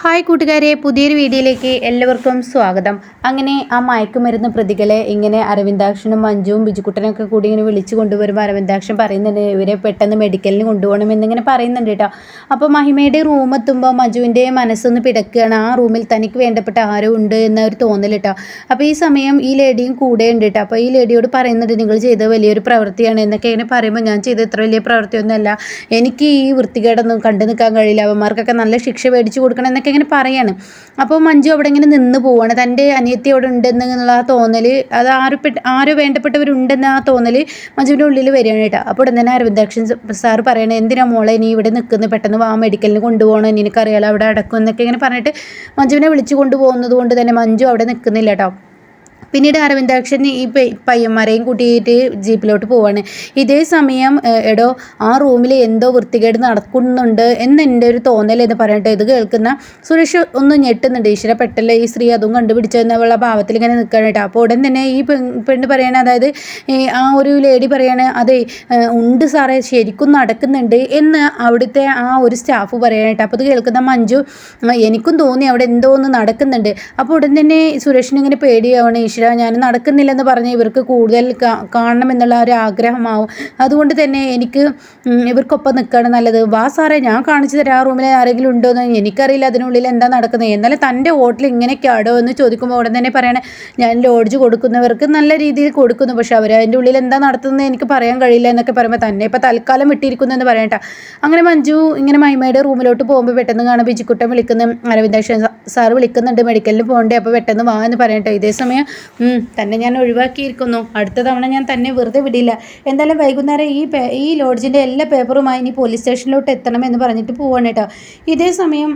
Hi കൂട്ടുകാരെ പുതിയൊരു വീഡിയോയിലേക്ക് എല്ലാവർക്കും സ്വാഗതം. അങ്ങനെ ആ മയക്കുമരുന്ന് പ്രതികളെ ഇങ്ങനെ അരവിന്ദാക്ഷനും മഞ്ജുവും ബിജുക്കുട്ടനും ഒക്കെ കൂടി ഇങ്ങനെ വിളിച്ചു കൊണ്ടുവരുമ്പോൾ അരവിന്ദാക്ഷൻ പറയുന്നുണ്ട് ഇവരെ പെട്ടെന്ന് മെഡിക്കലിന് കൊണ്ടുപോകണം എന്നിങ്ങനെ പറയുന്നുണ്ട് കേട്ടോ അപ്പോൾ മഹിമയുടെ റൂം എത്തുമ്പോൾ മഞ്ജുവിന്റെ മനസ്സൊന്ന് പിടക്കുകയാണ്. ആ റൂമിൽ തനിക്ക് വേണ്ടപ്പെട്ട ആരോ ഉണ്ട് എന്ന ഒരു തോന്നൽ കേട്ടോ അപ്പോൾ ഈ സമയം ഈ ലേഡിയും കൂടെ ഉണ്ട് കേട്ടോ അപ്പോൾ ഈ ലേഡിയോട് പറയുന്നുണ്ട് നിങ്ങൾ ചെയ്ത വലിയൊരു പ്രവൃത്തിയാണ് എന്നൊക്കെ ഇങ്ങനെ പറയുമ്പോൾ ഞാൻ ചെയ്ത ഇത്ര വലിയ പ്രവൃത്തിയൊന്നുമല്ല. എനിക്ക് ഈ വൃത്തികേടൊന്നും കണ്ടു നിൽക്കാൻ കഴിയില്ല. അവന്മാർക്കൊക്കെ നല്ല ശിക്ഷ മേടിച്ചു കൊടുക്കണം എന്നൊക്കെ ഇങ്ങനെ പറയാണ്. അപ്പോൾ മഞ്ജു അവിടെ ഇങ്ങനെ നിന്ന് പോവാണ്. തന്റെ അനിയത്തി അവിടെ ഉണ്ടെന്നുള്ള ആ തോന്നൽ അത് ആര് ആരും വേണ്ടപ്പെട്ടവരുണ്ടെന്ന ആ തോന്നൽ മഞ്ജുവിന്റെ ഉള്ളിൽ വരികയാണ് കേട്ടോ. അപ്പോൾ ഉടൻ തന്നെ അരവിന്ദാക്ഷൻ സാർ പറയണേ എന്തിനാ മോളെ നീ ഇവിടെ നിൽക്കുന്നത് പെട്ടെന്ന് വാ മെഡിക്കലിന് കൊണ്ടുപോകണം. നിനക്കറിയാലോ അവിടെ അടക്കും എന്നൊക്കെ ഇങ്ങനെ പറഞ്ഞിട്ട് മഞ്ജുവിനെ വിളിച്ചു കൊണ്ടുപോകുന്നത് കൊണ്ട് തന്നെ മഞ്ജു അവിടെ നിൽക്കുന്നില്ല കേട്ടോ. പിന്നീട് അരവിന്ദാക്ഷൻ ഈ പയ്യന്മാരെയും കൂട്ടിയിട്ട് ജീപ്പിലോട്ട് പോവാണ്. ഇതേ സമയം എടോ ആ റൂമിൽ എന്തോ വൃത്തികേട് നടക്കുന്നുണ്ട് എന്ന് എന്റെ ഒരു തോന്നൽ എന്ന് പറഞ്ഞിട്ട് ഇത് കേൾക്കുന്ന സുരേഷ് ഒന്ന് ഞെട്ടുന്നുണ്ട്. ഈശ്വര പെട്ടല്ല ഈ സ്ത്രീ അതും കണ്ടുപിടിച്ചെന്നുള്ള ഭാവത്തിൽ ഇങ്ങനെ നിൽക്കാനായിട്ട് അപ്പോൾ ഉടൻ തന്നെ ഈ പെണ്ണ് പറയണ അതായത് ആ ഒരു ലേഡി പറയാണ് അതെ ഉണ്ട് സാറേ ശരിക്കും നടക്കുന്നുണ്ട് എന്ന് അവിടുത്തെ ആ ഒരു സ്റ്റാഫ് പറയാനായിട്ട് അപ്പോൾ ഇത് കേൾക്കുന്ന മഞ്ജു എനിക്കും തോന്നി അവിടെ എന്തോ ഒന്ന് നടക്കുന്നുണ്ട് അപ്പോൾ ഉടൻ തന്നെ സുരേഷിന് ഇങ്ങനെ പേടിയാവണം ഈശ്വര ഞാൻ നടക്കുന്നില്ലെന്ന് പറഞ്ഞ് ഇവർക്ക് കൂടുതൽ കാണണം എന്നുള്ള ഒരു ആഗ്രഹമാവും. അതുകൊണ്ട് തന്നെ എനിക്ക് ഇവർക്കൊപ്പം നിൽക്കുകയാണ് നല്ലത്. വാ സാറേ ഞാൻ കാണിച്ചു തരാം. ആ റൂമിൽ ആരെങ്കിലും ഉണ്ടോ എന്ന് എനിക്കറിയില്ല. അതിനുള്ളിൽ എന്താ നടക്കുന്നത്? എന്നാലും തന്റെ ഹോട്ടൽ ഇങ്ങനെയൊക്കെ ആടോ എന്ന് ചോദിക്കുമ്പോൾ ഉടൻ തന്നെ പറയണേ ഞാൻ ലോഡ്ജ് കൊടുക്കുന്നവർക്ക് നല്ല രീതിയിൽ കൊടുക്കുന്നു. പക്ഷെ അവർ അതിന്റെ ഉള്ളിൽ എന്താ നടത്തുന്നത് എനിക്ക് പറയാൻ കഴിയില്ല എന്നൊക്കെ പറയുമ്പോൾ തന്നെ ഇപ്പോൾ തൽക്കാലം വിട്ടിരിക്കുന്നു എന്ന് പറയട്ടെ അങ്ങനെ മഞ്ജു ഇങ്ങനെ മൈമയുടെ റൂമിലോട്ട് പോകുമ്പോൾ പെട്ടെന്ന് കാണാൻ ബിജിക്കുട്ടൻ വിളിക്കുന്നു. അരവിന്ദാക്ഷൻ സാർ വിളിക്കുന്നുണ്ട്. മെഡിക്കലിന് പോകണ്ടേ? അപ്പോൾ പെട്ടെന്ന് വാ എന്ന് പറയട്ടെ ഇതേ സമയം തന്നെ ഞാൻ ഒഴിവാക്കിയിരിക്കുന്നു. അടുത്ത തവണ ഞാൻ തന്നെ വെറുതെ വിടില്ല. എന്തായാലും വൈകുന്നേരം ഈ ഈ ലോഡ്ജിന്റെ എല്ലാ പേപ്പറുമായി ഇനി പോലീസ് സ്റ്റേഷനിലോട്ട് എത്തണം എന്ന് പറഞ്ഞിട്ട് പോവാണ് കേട്ടോ. ഇതേ സമയം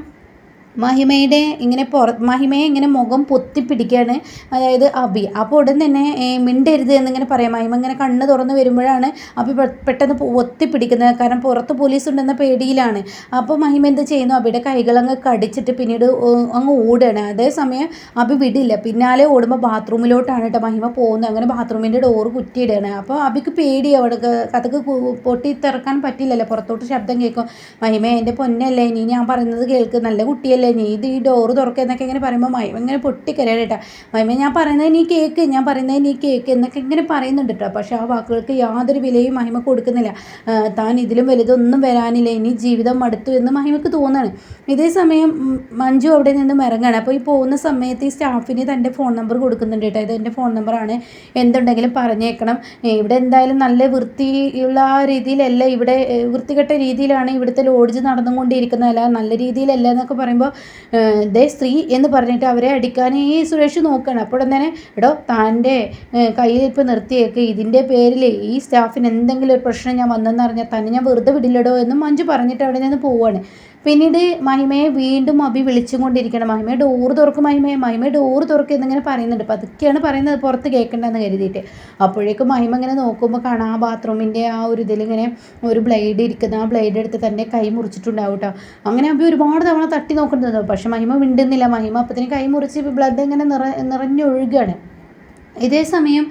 മഹിമയുടെ ഇങ്ങനെ പുറ മഹിമയെ ഇങ്ങനെ മുഖം പൊത്തിപ്പിടിക്കുകയാണ് അതായത് അബി അപ്പോൾ ഉടൻ തന്നെ മിണ്ടരുത് എന്നിങ്ങനെ പറയാം. മഹിമ ഇങ്ങനെ കണ്ണ് തുറന്ന് വരുമ്പോഴാണ് അബി പെട്ടെന്ന് ഒത്തിപ്പിടിക്കുന്നത്. കാരണം പുറത്ത് പോലീസ് ഉണ്ടെന്ന പേടിയിലാണ്. അപ്പോൾ മഹിമ എന്ത് ചെയ്യുന്നു? അബിയുടെ കൈകളങ്ങ് കടിച്ചിട്ട് പിന്നീട് അങ്ങ് ഓടുകയാണ്. അതേസമയം അബി വിടില്ല. പിന്നാലെ ഓടുമ്പോൾ ബാത്റൂമിലോട്ടാണ് കേട്ടോ മഹിമ പോകുന്നത്. അങ്ങനെ ബാത്റൂമിന്റെ ഡോറ് കുറ്റിയിടുകയാണ്. അപ്പോൾ അബിക്ക് പേടി പേടിയാണ് കഥക്ക് പൊട്ടിത്തിറക്കാൻ പറ്റില്ലല്ലോ. പുറത്തോട്ട് ശബ്ദം കേൾക്കും മഹിമ എന്റെ പൊന്നല്ലേ? ഇനി ഞാൻ പറയുന്നത് കേൾക്ക്. നല്ല കുട്ടിയല്ലേ? അല്ലേ നീ ഇത് ഈ ഡോറ് തുറക്കുക എന്നൊക്കെ ഇങ്ങനെ പറയുമ്പോൾ മൈമ ഇങ്ങനെ പൊട്ടിക്കരയാണ് കേട്ടോ. മൈമ ഞാൻ പറയുന്നത് നീ കേക്ക് ഞാൻ പറയുന്നത് നീ കേക്ക് എന്നൊക്കെ ഇങ്ങനെ പറയുന്നുണ്ട് കേട്ടോ. പക്ഷേ ആ വാക്കുകൾക്ക് യാതൊരു വിലയും മഹിമ കൊടുക്കുന്നില്ല. താൻ ഇതിലും വലുതൊന്നും വരാനില്ല. ഇനി ജീവിതം മടുത്തു എന്ന് മഹിമക്ക് തോന്നുകയാണ് ഇതേ സമയം മഞ്ജു അവിടെ നിന്നും ഇറങ്ങുകയാണ് അപ്പോൾ ഈ പോകുന്ന സമയത്ത് ഈ സ്റ്റാഫിന് തന്റെ ഫോൺ നമ്പർ കൊടുക്കുന്നുണ്ട് കേട്ടോ. ഇത് എന്റെ ഫോൺ നമ്പറാണ് എന്തുണ്ടെങ്കിലും പറഞ്ഞേക്കണം. ഇവിടെ എന്തായാലും നല്ല വൃത്തിയുള്ള ആ രീതിയിലല്ല. ഇവിടെ വൃത്തികെട്ട രീതിയിലാണ് ഇവിടുത്തെ ലോഡ്ജ് നടന്നുകൊണ്ടിരിക്കുന്നതല്ല നല്ല രീതിയിലല്ല എന്നൊക്കെ പറയുമ്പോൾ ദേ സ്ത്രീ എന്ന് പറഞ്ഞിട്ട് അവരെ അടിക്കാൻ ഈ സുരേഷ് നോക്കുകയാണ് അപ്പോൾ തന്നെ എടോ താന്റെ കയ്യിൽ ഇപ്പോൾ നിർത്തിയേക്ക്. ഇതിന്റെ പേരിൽ ഈ സ്റ്റാഫിന് എന്തെങ്കിലും ഒരു പ്രശ്നം ഞാൻ വന്നെന്ന് അറിഞ്ഞാൽ തന്നെ ഞാൻ വെറുതെ വിടില്ലടോ എന്നും മഞ്ജു പറഞ്ഞിട്ട് അവിടെ നിന്ന് പോവുകയാണ് പിന്നീട് മഹിമയെ വീണ്ടും അബി വിളിച്ചുകൊണ്ടിരിക്കണം മഹിമയെ ഡോറ് തുറക്കും. മഹിമയെ മഹിമയെ ഡോറ് തുറക്കും എന്നിങ്ങനെ പറയുന്നുണ്ട്. അപ്പം അതൊക്കെയാണ് പറയുന്നത് പുറത്ത് കേൾക്കേണ്ടതെന്ന് കരുതിയിട്ട്. അപ്പോഴേക്കും മഹിമ ഇങ്ങനെ നോക്കുമ്പോൾ കാണാം ആ ബാത്റൂമിന്റെ ആ ഒരു ഇതിലിങ്ങനെ ഒരു ബ്ലേഡ് ഇരിക്കുന്ന. ആ ബ്ലേഡ് എടുത്ത് തന്നെ കൈ മുറിച്ചിട്ടുണ്ടാവും കേട്ടോ അങ്ങനെ അബി ഒരുപാട് തവണ തട്ടി നോക്കേണ്ടത് പക്ഷെ മഹിമ മിണ്ടുന്നില്ല. മഹിമ അപ്പത്തിന് കൈ മുറിച്ച് ബ്ലഡ് ഇങ്ങനെ നിറ നിറഞ്ഞൊഴുകുകയാണ് ഇതേ സമയം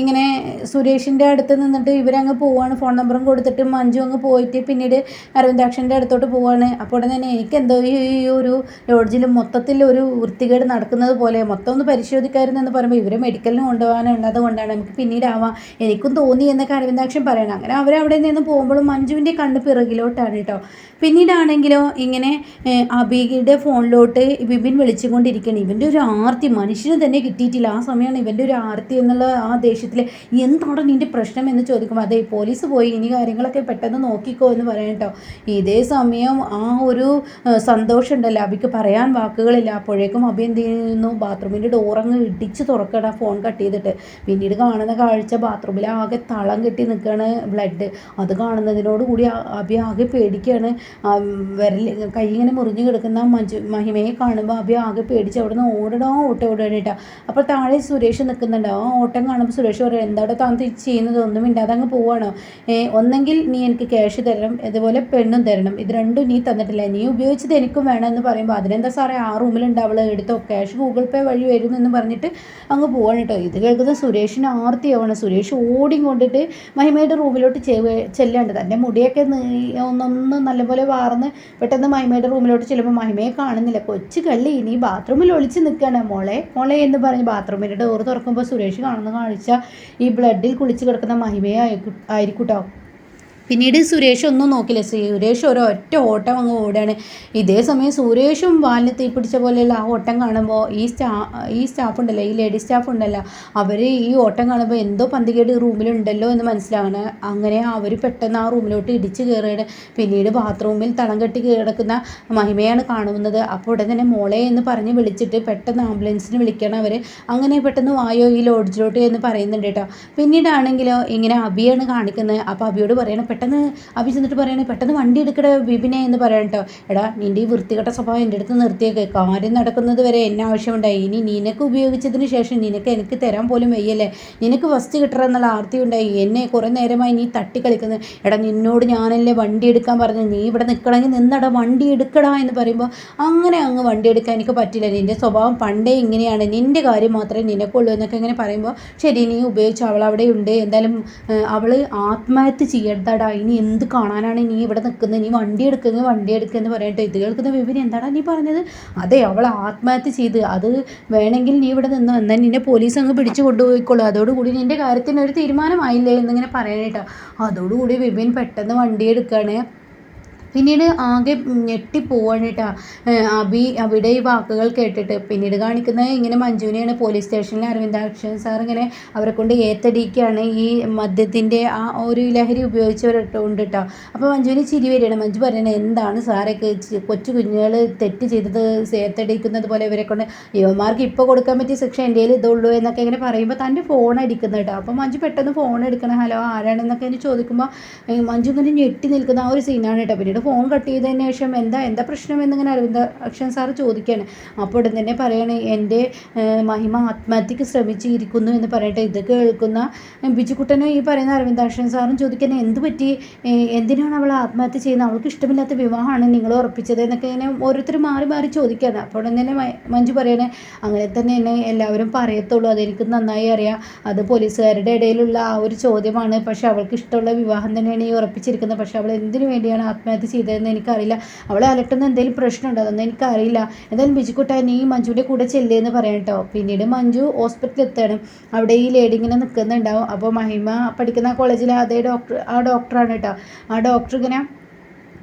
ഇങ്ങനെ സുരേഷിന്റെ അടുത്ത് നിന്നിട്ട് ഇവരങ്ങ് പോവാണ്. ഫോൺ നമ്പറും കൊടുത്തിട്ട് മഞ്ജു അങ്ങ് പോയിട്ട് പിന്നീട് അരവിന്ദാക്ഷന്റെ അടുത്തോട്ട് പോവാണ്. അപ്പോൾ ഉടനെ തന്നെ എനിക്ക് എന്തോ ഈ ഒരു ലോഡ്ജിൽ മൊത്തത്തിൽ ഒരു വൃത്തികേട് നടക്കുന്നത് പോലെ മൊത്തം ഒന്ന് പരിശോധിക്കാമായിരുന്നു പറയുമ്പോൾ ഇവരെ മെഡിക്കലിന് കൊണ്ടുപോകാനുള്ളത് കൊണ്ടാണ്. നമുക്ക് പിന്നീട് ആവാം എനിക്കും തോന്നി എന്നൊക്കെ അരവിന്ദാക്ഷൻ പറയണം. അങ്ങനെ അവരവിടെ നിന്ന് പോകുമ്പോഴും മഞ്ജുവിന്റെ കണ്ണ് പിറകിലോട്ടാണ് കേട്ടോ പിന്നീടാണെങ്കിലോ ഇങ്ങനെ അബിയുടെ ഫോണിലോട്ട് ബിബിൻ വിളിച്ചുകൊണ്ടിരിക്കുകയാണ്. ഇവന്റെ ഒരു ആർത്തി മനുഷ്യന് തന്നെ കിട്ടിയിട്ടില്ല. ആ സമയമാണ് ഇവന്റെ ഒരു ആർത്തി എന്നുള്ള ആ ദേഷ്യത്തിൽ എന്താണ് നിന്റെ പ്രശ്നം? എന്ന് ചോദിക്കുമ്പോൾ അതെ പോലീസ് പോയി ഇനി കാര്യങ്ങളൊക്കെ പെട്ടെന്ന് നോക്കിക്കോ എന്ന് പറയാം കേട്ടോ. ഇതേ സമയം ആ ഒരു സന്തോഷം ഉണ്ടല്ലോ അബിക്ക് പറയാൻ വാക്കുകളില്ല. അപ്പോഴേക്കും അബി എന്ത് ചെയ്യുന്നു? ബാത്റൂമിന്റെ ഡോറങ്ങ് ഇടിച്ച് തുറക്കണം ഫോൺ കട്ട് ചെയ്തിട്ട്. പിന്നീട് കാണുന്ന കാഴ്ച ബാത്റൂമിൽ ആകെ തളം കെട്ടി നിൽക്കുകയാണ് ബ്ലഡ് അത് കാണുന്നതിനോട് കൂടി അബി ആകെ പേടിക്കുകയാണ്. വിരൽ കൈ ഇങ്ങനെ മുറിഞ്ഞു കിടക്കുന്ന മഞ്ജു മഹിമയെ കാണുമ്പോൾ അഭി ആകെ പേടിച്ച് അവിടെ നിന്ന് ഓടണോ ഓട്ടം ഓടാനായിട്ടാണ് അപ്പോൾ താഴെ സുരേഷ് നിൽക്കുന്നുണ്ട്. ആ ഓട്ടം കാണുമ്പോൾ സുരേഷ് പറയും എന്താടോ താൻ ചെയ്യുന്നത്? ഒന്നും മിണ്ടാതെ അങ്ങ് പോവാണോ? ഒന്നെങ്കിൽ നീ എനിക്ക് ക്യാഷ് തരണം അതുപോലെ പെണ്ണും തരണം. ഇത് രണ്ടും നീ തന്നിട്ടില്ല. നീ ഉപയോഗിച്ചത് എനിക്കും വേണം എന്ന് പറയുമ്പോൾ അതിനെന്താ സാറേ ആ റൂമിലുണ്ടാവൾ എടുത്തോ ക്യാഷ് ഗൂഗിൾ പേ വഴി വരും എന്ന് പറഞ്ഞിട്ട് അങ്ങ് പോവാണ് കേട്ടോ. ഇത് കേൾക്കുന്ന സുരേഷിന് ആർത്തിയാവണം. സുരേഷ് ഓടി കൊണ്ടിട്ട് മഹിമയുടെ റൂമിലോട്ട് ചെല്ലേണ്ടത് തന്റെ മുടിയൊക്കെ ഒന്നൊന്ന് നല്ലപോലെ വാർന്ന് പെട്ടെന്ന് മഹിമയുടെ റൂമിലോട്ട് ചെല്ലുമ്പോൾ മഹിമയെ കാണുന്നില്ല. കൊച്ചു കള്ളി ഇനി ബാത്റൂമിൽ ഒളിച്ച് നിൽക്കുകയാണ് മോളെ മോളെ എന്ന് പറഞ്ഞ് ബാത്റൂമിന്റെ ഡോറ് തുറക്കുമ്പോൾ സുരേഷ് കാണുന്ന കാഴ്ച ഈ ബ്ലഡിൽ കുളിച്ച് കിടക്കുന്ന മഹിമയെ ആയിരിക്കും കേട്ടോ പിന്നീട് സുരേഷ് ഒന്നും നോക്കില്ല. സുരേഷ് ഒരൊറ്റ ഓട്ടം അങ്ങ് ഓടുകയാണ്. ഇതേ സമയം സുരേഷും വാലിന് തീ പിടിച്ച പോലെയുള്ള ആ ഓട്ടം കാണുമ്പോൾ ഈ സ്റ്റാ ഈ സ്റ്റാഫ് ഉണ്ടല്ലോ ഈ ലേഡി സ്റ്റാഫ് ഉണ്ടല്ലോ അവർ ഈ ഓട്ടം കാണുമ്പോൾ എന്തോ പന്തികേട് റൂമിലുണ്ടല്ലോ എന്ന് മനസ്സിലാവണം. അങ്ങനെ അവർ പെട്ടെന്ന് ആ റൂമിലോട്ട് ഇടിച്ച് കയറുകയാണ്. പിന്നീട് ബാത്റൂമിൽ തളം കെട്ടി കിടക്കുന്ന മഹിമയാണ് കാണുന്നത്. അപ്പോൾ ഉടൻ തന്നെ മോളെ എന്ന് പറഞ്ഞ് വിളിച്ചിട്ട് പെട്ടെന്ന് ആംബുലൻസിന് വിളിക്കണം അവർ അങ്ങനെ പെട്ടെന്ന് വായോ ഈ ലോഡ്ജിലോട്ട് എന്ന് പറയുന്നുണ്ട് കേട്ടോ. പിന്നീടാണെങ്കിലോ ഇങ്ങനെ അബിയാണ് കാണിക്കുന്നത്. അപ്പോൾ അബിയോട് പറയണം പെട്ടെന്ന് അഭി ചെന്നിട്ട് പറയണേ പെട്ടെന്ന് വണ്ടി എടുക്കട വിപിനെ എന്ന് പറയണം കേട്ടോ എടാ നിന്റെ ഈ വൃത്തികെട്ട സ്വഭാവം എന്റെ അടുത്ത് നിർത്തിയേക്ക്. കാര്യം നടക്കുന്നത് വരെ എന്നെ ആവശ്യമുണ്ടായി. ഇനി നിനക്ക് ഉപയോഗിച്ചതിന് ശേഷം നിനക്ക് എനിക്ക് തരാൻ പോലും വയ്യല്ലേ? നിനക്ക് വസ്തു കിട്ടണം എന്നുള്ള ആർത്തി ഉണ്ടായി. എന്നെ കുറേ നേരമായി നീ തട്ടി കളിക്കുന്നത് എടാ നിന്നോട് ഞാനല്ലേ വണ്ടി എടുക്കാൻ പറഞ്ഞു നീ ഇവിടെ നിൽക്കണമെങ്കിൽ നിന്നടാ വണ്ടി എടുക്കടാ എന്ന് പറയുമ്പോൾ അങ്ങനെ അങ്ങ് വണ്ടി എടുക്കാൻ എനിക്ക് പറ്റില്ല. നിന്റെ സ്വഭാവം പണ്ടേ ഇങ്ങനെയാണ്. നിന്റെ കാര്യം മാത്രമേ നിനക്കുള്ളൂ എന്നൊക്കെ ഇങ്ങനെ പറയുമ്പോൾ ശരി നീ ഉപയോഗിച്ച് അവൾ അവിടെ ഉണ്ട് എന്തായാലും അവൾ ആത്മഹത്യ ചെയ്യരുതാടാ. എടാ ഇനി എന്ത് കാണാനാണ് നീ ഇവിടെ നിൽക്കുന്നത്? നീ വണ്ടി എടുക്കുന്നത് വണ്ടി എടുക്കുക എന്ന് പറയട്ടെ ഇത് കേൾക്കുന്ന വിവരം എന്താടാ നീ പറഞ്ഞത്? അതെ അവൾ ആത്മഹത്യ ചെയ്ത്. അത് വേണമെങ്കിൽ നീ ഇവിടെ നിന്ന് എന്നാൽ നിന്നെ പോലീസ് അങ്ങ് പിടിച്ചു കൊണ്ടുപോയിക്കോളൂ. അതോടുകൂടി നിന്റെ കാര്യത്തിന് ഒരു തീരുമാനമായില്ലേ എന്നിങ്ങനെ പറയാനായിട്ടാണ് അതോടുകൂടി വിപിൻ പെട്ടെന്ന് വണ്ടി എടുക്കുകയാണ് പിന്നീട് ആകെ ഞെട്ടിപ്പോവാണ് കേട്ടോ അബി അവിടെ ഈ വാക്കുകൾ കേട്ടിട്ട് പിന്നീട് കാണിക്കുന്നത് ഇങ്ങനെ മഞ്ജുവിനെയാണ് പോലീസ് സ്റ്റേഷനിൽ അരവിന്ദാക്ഷൻ സാർ ഇങ്ങനെ അവരെ കൊണ്ട് ഏത്തടിക്കുകയാണ് ഈ മദ്യത്തിന്റെ ആ ഒരു ലഹരി ഉപയോഗിച്ചവരുണ്ട് കേട്ടോ അപ്പോൾ മഞ്ജുവിന് ചിരി വരികയാണ്. മഞ്ജു പറയണത് എന്താണ് സാറേ കൊച്ചു കുഞ്ഞുങ്ങൾ തെറ്റ് ചെയ്തത് ഏത്തടിക്കുന്നത് പോലെ ഇവരെ കൊണ്ട് യുവമാർക്ക് ഇപ്പോൾ കൊടുക്കാൻ പറ്റിയ ശിക്ഷ എന്റെ കയ്യിൽ ഇതുള്ളൂ എന്നൊക്കെ ഇങ്ങനെ പറയുമ്പോൾ തന്റെ ഫോൺ അടിക്കുന്നത് കേട്ടോ അപ്പോൾ മഞ്ജു പെട്ടെന്ന് ഫോൺ എടുക്കണം ഹലോ ആരാണെന്നൊക്കെ എന്നെ ചോദിക്കുമ്പോൾ മഞ്ജു ഇങ്ങനെ ഞെട്ടി നിൽക്കുന്ന ആ ഒരു സീനാണ് കേട്ടോ പിന്നീട് ഫോൺ കട്ട് ചെയ്തതിന് ശേഷം എന്താ എന്താ പ്രശ്നം എന്നിങ്ങനെ അരവിന്ദ അക്ഷൻ സാറ് ചോദിക്കുകയാണ് അപ്പോൾ ഉടൻ തന്നെ പറയണേ എന്റെ മഹിമ ആത്മഹത്യക്ക് ശ്രമിച്ചിരിക്കുന്നു എന്ന് പറയട്ടെ. ഇത് കേൾക്കുന്ന ബിജുക്കുട്ടനും ഈ പറയുന്ന അരവിന്ദാക്ഷൻ സാറും ചോദിക്കുന്നത് എന്ത് പറ്റി? എന്തിനാണ് അവൾ ആത്മഹത്യ ചെയ്യുന്നത്? അവൾക്ക് ഇഷ്ടമില്ലാത്ത വിവാഹമാണ് നിങ്ങൾ ഉറപ്പിച്ചത് എന്നൊക്കെ ഇങ്ങനെ ഓരോരുത്തർ മാറി മാറി ചോദിക്കുകയാണ് അപ്പോൾ ഉടൻ തന്നെ മഞ്ജു പറയണേ അങ്ങനെ തന്നെ എന്നെ എല്ലാവരും പറയത്തുള്ളൂ. അതെനിക്ക് നന്നായി അറിയാം. അത് പോലീസുകാരുടെ ഇടയിലുള്ള ആ ഒരു ചോദ്യമാണ്. പക്ഷേ അവൾക്ക് ഇഷ്ടമുള്ള വിവാഹം തന്നെയാണ് ഈ ഉറപ്പിച്ചിരിക്കുന്നത്. പക്ഷേ അവൾ എന്തിനു വേണ്ടിയാണ് ആത്മഹത്യ ചെയ്തതെന്ന് എനിക്കറിയില്ല. അവളെ അലട്ടുന്ന എന്തെങ്കിലും പ്രശ്നമുണ്ടോ? അതൊന്നും എനിക്കറിയില്ല. എന്തായാലും ബിജുക്കുട്ട നീ മഞ്ജുവിന്റെ കൂടെ ചെല്ലേന്ന് പറയാം കേട്ടോ. പിന്നീട് മഞ്ജു ഹോസ്പിറ്റലിൽ എത്തണം അവിടെ ഈ ലേഡി ഇങ്ങനെ നിൽക്കുന്നുണ്ടാവും അപ്പോൾ മഹിമ പഠിക്കുന്ന കോളേജിലെ അതേ ഡോക്ടർ ആ ഡോക്ടറാണ് കേട്ടോ. ആ ഡോക്ടർ ഇങ്ങനെ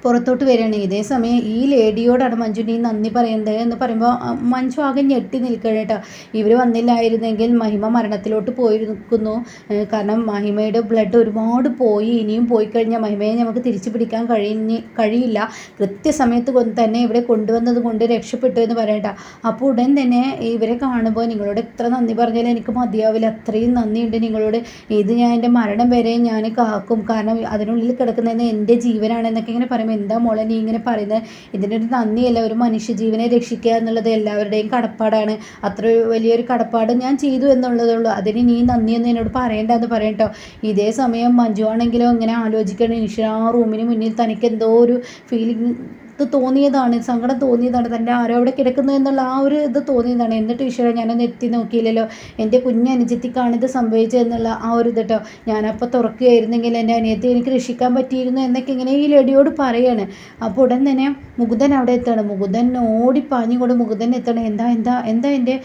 പുറത്തോട്ട് വരികയാണ്. ഇതേ സമയം ഈ ലേഡിയോടാണ് മഞ്ജുനി നന്ദി പറയുന്നത് എന്ന് പറയുമ്പോൾ മഞ്ജു ആകെ ഞെട്ടി നിൽക്കണം കേട്ടോ. ഇവർ വന്നില്ലായിരുന്നെങ്കിൽ മഹിമ മരണത്തിലോട്ട് പോയിരിക്കുന്നു. കാരണം മഹിമയുടെ ബ്ലഡ് ഒരുപാട് പോയി ഇനിയും പോയി കഴിഞ്ഞാൽ മഹിമയെ നമുക്ക് തിരിച്ചു പിടിക്കാൻ കഴിഞ്ഞ് കഴിയില്ല. കൃത്യസമയത്ത് തന്നെ ഇവിടെ കൊണ്ടുവന്നത് കൊണ്ട് രക്ഷപ്പെട്ടു എന്ന് പറയട്ട അപ്പോൾ ഉടൻ തന്നെ ഇവരെ കാണുമ്പോൾ നിങ്ങളോട് എത്ര നന്ദി പറഞ്ഞാലും എനിക്ക് മതിയാവില്ല. അത്രയും നന്ദിയുണ്ട് നിങ്ങളോട്. ഇത് ഞാൻ എന്റെ മരണം വരെ ഞാൻ കാക്കും. കാരണം അതിനുള്ളിൽ കിടക്കുന്നതിന് എന്റെ ജീവനാണെന്നൊക്കെ ഇങ്ങനെ പറയുമ്പോൾ എന്താ മോളെ നീ ഇങ്ങനെ പറയുന്നത് ഇതിനൊരു നന്ദിയല്ല ഒരു മനുഷ്യജീവനെ രക്ഷിക്കുക എന്നുള്ളത് എല്ലാവരുടെയും കടപ്പാടാണ്. അത്ര വലിയൊരു കടപ്പാട് ഞാൻ ചെയ്തു എന്നുള്ളതേ ഉള്ളൂ. അതിന് നീ നന്ദിയൊന്നും എന്നോട് പറയണ്ടെന്ന് പറയട്ടോ ഇതേ സമയം മഞ്ജു ആണെങ്കിലും ഇങ്ങനെ ആലോചിക്കണം. നിഷ ആ റൂമിന് മുന്നിൽ തനിക്ക് എന്തോ ഒരു ഫീലിംഗ് ഇത് തോന്നിയതാണ് സങ്കടം തോന്നിയതാണ് തന്റെ ആരോ അവിടെ കിടക്കുന്നു എന്നുള്ള ആ ഒരു ഇത് തോന്നിയതാണ്. എന്നിട്ട് ഈശ്വര ഞാനൊന്ന് എത്തി നോക്കിയില്ലല്ലോ. എന്റെ കുഞ്ഞ് അനുജത്തിക്കാണ് ഇത് സംഭവിച്ചതെന്നുള്ള ആ ഒരു ഇത് ഞാനപ്പോൾ തുറക്കുകയായിരുന്നെങ്കിൽ എന്റെ അനിയത്തെ എനിക്ക് രക്ഷിക്കാൻ പറ്റിയിരുന്നു എന്നൊക്കെ ഇങ്ങനെ ഈ ലേഡിയോട് പറയാണ്. അപ്പോൾ ഉടൻ തന്നെ മുകുന്ദൻ അവിടെ എത്തണം മുകുന്ദൻ ഓടി കൊണ്ട് മുകുന്ദൻ എത്തണം എന്താ എന്താ എന്താ എന്റെ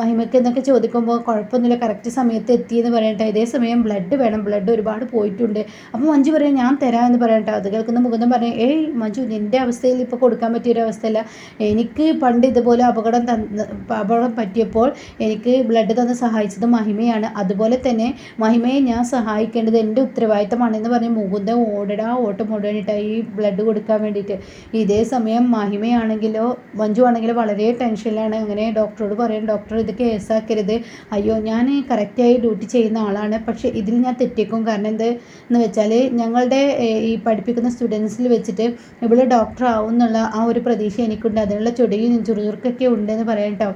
മഹിമയ്ക്ക് എന്നൊക്കെ ചോദിക്കുമ്പോൾ കുഴപ്പമൊന്നുമില്ല. കറക്റ്റ് സമയത്ത് എത്തിയെന്ന് പറയട്ടെ. ഇതേ സമയം ബ്ലഡ് വേണം. ബ്ലഡ് ഒരുപാട് പോയിട്ടുണ്ട്. അപ്പോൾ മഞ്ജു പറയാം ഞാൻ തരാമെന്ന് പറയട്ടെ. അത് കേൾക്കുന്ന മുകുന്ദൻ പറഞ്ഞു ഏയ് മഞ്ജു നിന്റെ അവസ്ഥയിൽ ഇപ്പോൾ കൊടുക്കാൻ പറ്റിയ പറ്റിയൊരവസ്ഥയല്ല. എനിക്ക് പണ്ട് ഇതുപോലെ അപകടം തന്ന അപകടം പറ്റിയപ്പോൾ എനിക്ക് ബ്ലഡ് തന്ന് സഹായിച്ചത് മഹിമയാണ്. അതുപോലെ തന്നെ മഹിമയെ ഞാൻ സഹായിക്കേണ്ടത് എന്റെ ഉത്തരവാദിത്തമാണെന്ന് പറഞ്ഞ് മുകുന്ദ ഓടടാ ഓട്ടം ഓടാനിട്ടാണ് ഈ ബ്ലഡ് കൊടുക്കാൻ വേണ്ടിയിട്ട്. ഇതേ സമയം മഹിമയാണെങ്കിലോ മഞ്ജു ആണെങ്കിലോ വളരെ ടെൻഷനിലാണ്. അങ്ങനെ ഡോക്ടറോട് പറയും ഡോക്ടർ ഇത് കേസാക്കരുത്. അയ്യോ ഞാൻ കറക്റ്റായി ഡ്യൂട്ടി ചെയ്യുന്ന ആളാണ്. പക്ഷേ ഇതിൽ ഞാൻ തെറ്റിക്കും കാരണം എന്ത് എന്ന് വെച്ചാൽ ഞങ്ങളുടെ ഈ പഠിപ്പിക്കുന്ന സ്റ്റുഡൻസിൽ വെച്ചിട്ട് ഇവിടെ ഡോക്ടർ ആവും എന്നുള്ള ആ ഒരു പ്രതീക്ഷ എനിക്കുണ്ട്. അതിനുള്ള ചൊടിയും ചുറുചുറുക്കൊക്കെ ഉണ്ടെന്ന് പറയാം കേട്ടോ.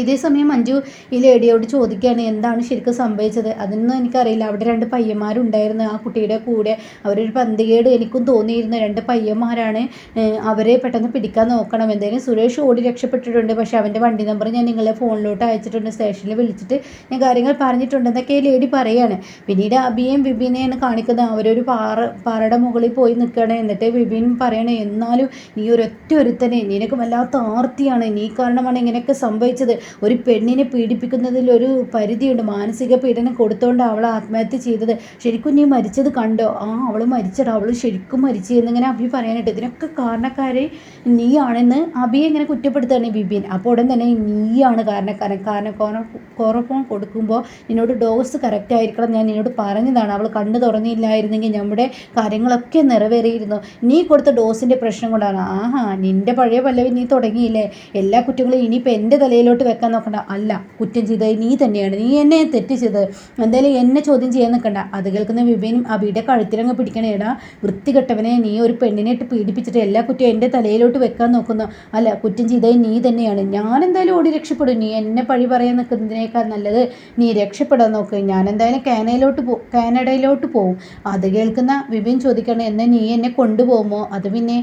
ഇതേ സമയം മഞ്ജു ഈ ലേഡിയോട് ചോദിക്കുകയാണ് എന്താണ് ശരിക്കും സംഭവിച്ചത്? അതൊന്നും എനിക്കറിയില്ല. അവിടെ രണ്ട് പയ്യന്മാരുണ്ടായിരുന്നു. ആ കുട്ടിയുടെ കൂടെ അവരൊരു പന്തികേട് എനിക്കും തോന്നിയിരുന്നു. രണ്ട് പയ്യന്മാരാണ് അവരെ പെട്ടെന്ന് പിടിക്കാൻ നോക്കണം. എന്തായാലും സുരേഷ് ഓടി രക്ഷപ്പെട്ടിട്ടുണ്ട്. പക്ഷേ അവന്റെ വണ്ടി നമ്പർ ഞാൻ നിങ്ങളെ ഫോണിലോട്ട് അയച്ചിട്ടുണ്ട്. സ്റ്റേഷനിൽ വിളിച്ചിട്ട് ഞാൻ കാര്യങ്ങൾ പറഞ്ഞിട്ടുണ്ട് എന്നൊക്കെ ലേഡി പറയാണ്. പിന്നീട് അബിയും വിപിനെയാണ് കാണിക്കുന്നത്. അവരൊരു പാറ പാറയുടെ മുകളിൽ പോയി നിൽക്കുകയാണ്. എന്നിട്ട് വിപിൻ പറയണേ എന്നാലും നീ ഒരൊറ്റ ഒരുത്തനെ നിനക്ക് വല്ലാത്ത ആർത്തിയാണ്. നീ കാരണമാണ് ഇങ്ങനെയൊക്കെ സംഭവിച്ചത്. ഒരു പെണ്ണിനെ പീഡിപ്പിക്കുന്നതിൽ ഒരു പരിധിയുണ്ട്. മാനസിക പീഡനം കൊടുത്തോണ്ട് അവൾ ആത്മഹത്യ ചെയ്തത്. ശരിക്കും നീ മരിച്ചത് കണ്ടോ? ആ അവൾ മരിച്ചടാ അവൾ ശരിക്കും മരിച്ചു എന്നിങ്ങനെ അഭി പറയാനായിട്ട് ഇതിനൊക്കെ കാരണക്കാരെ നീയാണെന്ന് അഭിയെ ഇങ്ങനെ കുറ്റപ്പെടുത്തുകയാണ് ബിബിൻ. അപ്പോൾ ഉടൻ തന്നെ നീയാണ് കാരണക്കാരൻ. കാരണം കോറഫോൺ കൊടുക്കുമ്പോൾ നിന്നോട് ഡോസ് കറക്റ്റ് ആയിരിക്കണം. ഞാൻ നിന്നോട് പറഞ്ഞതാണ്. അവൾ കണ്ണു തുറന്നില്ലായിരുന്നെങ്കിൽ നമ്മുടെ കാര്യങ്ങളൊക്കെ നിറവേറിയിരുന്നു. നീ കൊടുത്ത ഡോസിന്റെ പ്രശ്നം കൊണ്ടാണ്. ആഹാ നിന്റെ പഴയ പല്ലവി നീ തുടങ്ങിയില്ലേ? എല്ലാ കുറ്റങ്ങളും ഇനിയിപ്പോൾ എന്റെ തലയിലോട്ട് വെക്കാൻ നോക്കണ്ട. അല്ല കുറ്റം ചെയ്തത് നീ തന്നെയാണ്. നീ എന്നെ തെറ്റ് ചെയ്തത്. എന്തായാലും എന്നെ ചോദ്യം ചെയ്യാൻ നിൽക്കണ്ട. അത് കേൾക്കുന്ന വിപിനും അബിയുടെ കഴുത്തിലങ്ങ് പിടിക്കണേടാ വൃത്തികെട്ടവനെ നീ ഒരു പെണ്ണിനെ ഇട്ട് പീഡിപ്പിച്ചിട്ട് എല്ലാ കുറ്റവും എന്റെ തലയിലോട്ട് വെക്കാൻ നോക്കുന്നു. അല്ല കുറ്റം ചെയ്തത് നീ തന്നെയാണ്. ഞാൻ എന്തായാലും ഓടി രക്ഷപ്പെടും. നീ എന്നെ പഴി പറയാൻ നിൽക്കുന്നതിനേക്കാൾ നല്ലത് നീ രക്ഷപ്പെടാൻ നോക്ക്. ഞാൻ എന്തായാലും കാനയിലോട്ട് പോ കാനഡയിലോട്ട് പോകും അത് കേൾക്കുന്ന വിപിൻ ചോദിക്കണം എന്നാൽ നീ എന്നെ കൊണ്ടുപോകുമോ അത് പിന്നെ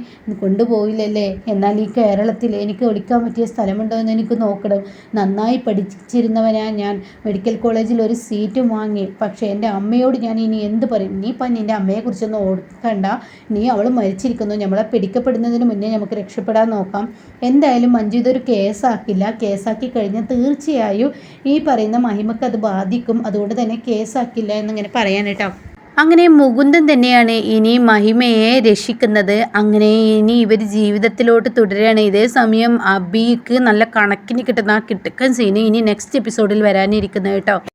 കൊണ്ടുപോയില്ലല്ലേ എന്നാൽ ഈ കേരളത്തിൽ എനിക്ക് ഒളിക്കാൻ പറ്റിയ സ്ഥലമുണ്ടോ എന്ന് എനിക്ക് നോക്കണം. നന്നായി പഠിച്ചിരുന്നവനാ ഞാൻ. മെഡിക്കൽ കോളേജിൽ ഒരു സീറ്റും വാങ്ങി. പക്ഷേ എന്റെ അമ്മയോട് ഞാൻ ഇനി എന്ത് പറയും? നീ ഇപ്പം നിന്റെ അമ്മയെക്കുറിച്ചൊന്നും ഓർക്കണ്ട. നീ അവൾ മരിച്ചിരിക്കുന്നു. നമ്മളെ പിടിക്കപ്പെടുന്നതിന് മുന്നേ നമുക്ക് രക്ഷപ്പെടാൻ നോക്കാം. എന്തായാലും മഞ്ജു ഇതൊരു കേസാക്കില്ല. കേസാക്കി കഴിഞ്ഞാൽ തീർച്ചയായും ഈ പറയുന്ന മഹിമക്ക് അത് ബാധിക്കും. അതുകൊണ്ട് തന്നെ കേസാക്കില്ല എന്നിങ്ങനെ പറയാൻ അങ്ങനെ മുകുന്ദൻ തന്നെയാണ് ഇനി മഹിമയെ രക്ഷിക്കുന്നത്. അങ്ങനെ ഇനി ഇവർ ജീവിതത്തിലോട്ട് തുടരുകയാണ്. ഇതേ സമയം അബിക്ക് നല്ല കണക്കിന് കിട്ടുന്ന കിട്ടുക്കൻ സീന് ഇനി നെക്സ്റ്റ് എപ്പിസോഡിൽ വരാനിരിക്കുന്നത് കേട്ടോ.